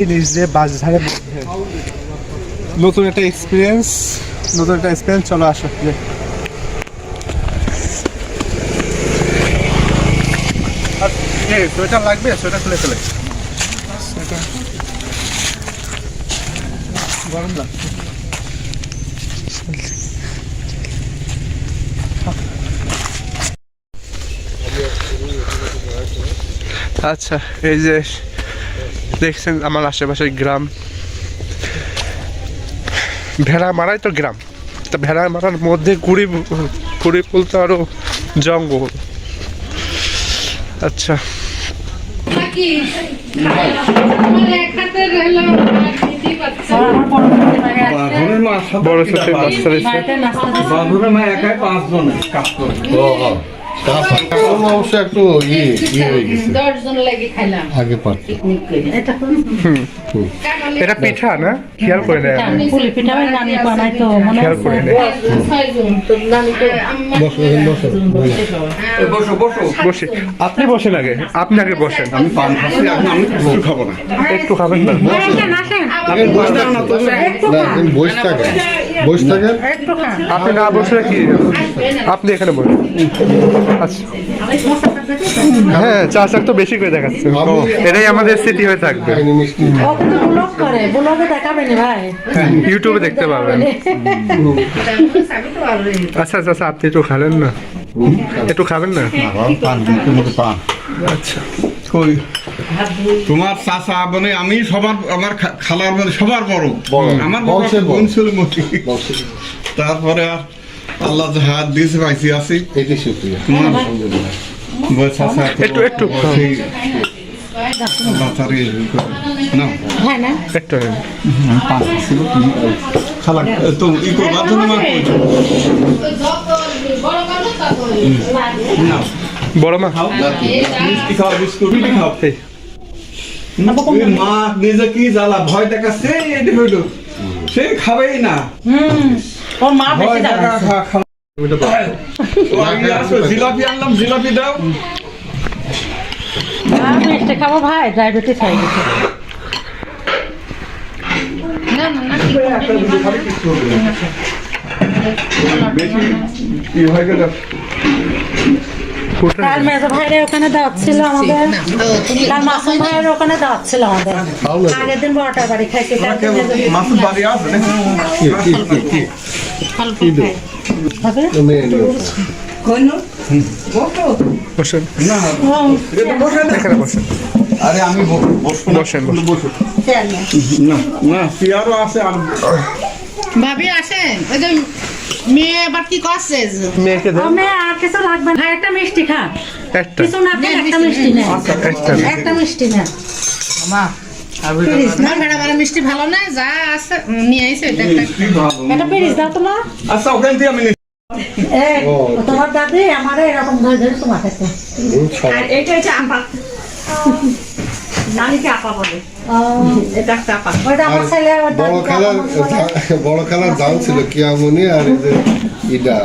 জিনিস যে বাস ধারে নতুন একটা এক্সপিরিয়েন্স নতুন একটা এক্সপিরিয়েন্স চলো আসো। যে লাগবে? সোয়েটার খুলে আচ্ছা এই যে দেখছেন আমার আশেপাশের গ্রাম। ভেড়া মারাই তো গ্রাম। তা ভেড়া মারার মধ্যে কুড়ি কুড়ি ফুল তো আরও জঙ্গল। আচ্ছা। সাথে বড় বাচ্চা মা একাই পাঁচ জনে কাজ করে। অবশ্য একটু ইয়ে ইয়ে হয়ে গেছে। দশ জন লাগে খাইলাম। আগে পারত এটা পিঠা না? খেয়াল করে মনে খেয়াল করে বসো আপনি বসেন আগে। আপনি আগে বসেন। আমি পান খাচ্ছি আমি কিছু খাব না। একটু খাবেন না। বসে থাকেন বসে থাকেন? আপনি না বসলে কি? আপনি এখানে বসুন। আচ্ছা। হ্যাঁ চা চাক তো বেশি করে দেখাচ্ছে। এটাই আমাদের স্মৃতি হয়ে থাকবে। ইউটিউবে দেখতে পাবেন। আচ্ছা আচ্ছা আচ্ছা, আপনি একটু খাবেন না? একটু খাবেন না? পান মতো পান। আচ্ছা। কই? তোমার চাচা মানে আমি সবার আমার খা- খালার মানে সবার বড়। বড়। আমার। বোন ছিল মতি তারপরে আর আল্লাহ যে হাত দিয়েছে পাইছি আছি। তোমার বড় চাচা একটু একটু। হ্যাঁ খালা তো ই করবার জন্য মা বড় মা। মিষ্টি খাও বিস্কুট খাও। মা নিজে কি জ্বালা ভয় দেখাচ্ছে এটি হইল। সে খাবেই না। ওর মা বেশি জিলাপি আনলাম জিলাপি দাও। মিষ্টি খাব ভাই। ডায়াবেটিস হয়ে গেছে না না না বেশি ই হয়ে গেল? কাল মেজো ভাইরে ওখানে দাওয়াত ছিল আমাদের? কাল মাসুম ভাইয়ের ওখানে দাওয়াত ছিল আমাদের না আগের দিন বড়টার বাড়ি খাইছি বাড়ি আছে না আরে আমি। বসেন, বসেন। চেয়ারও আছে আর ভাবি আসেন। ওই মেয়ে আবার কি করছে? মেয়েকে দেন আমি আর কিছু লাগবে না। একটা মিষ্টি খা। একটা। কিছু না একটা মিষ্টি নে। একটা একটা মিষ্টি না। ভেড়া ভেড়া মিষ্টি ভালো না যা আছে নিয়ে আইছে এটা একটা কি ভালো? এটা পেরিস দাও তোমার। আচ্ছা ওখান থেকে আমি তোমার দাদি আমার এরকম ধরে ধরে তোমার কাছে। আর এটা হচ্ছে আপা নানিকে আপা বলে? এটা একটা আপা। আমার ছেলে বড় খেলার বড় খেলার দাম ছিল কিয়ামনি আর এই যে ইটা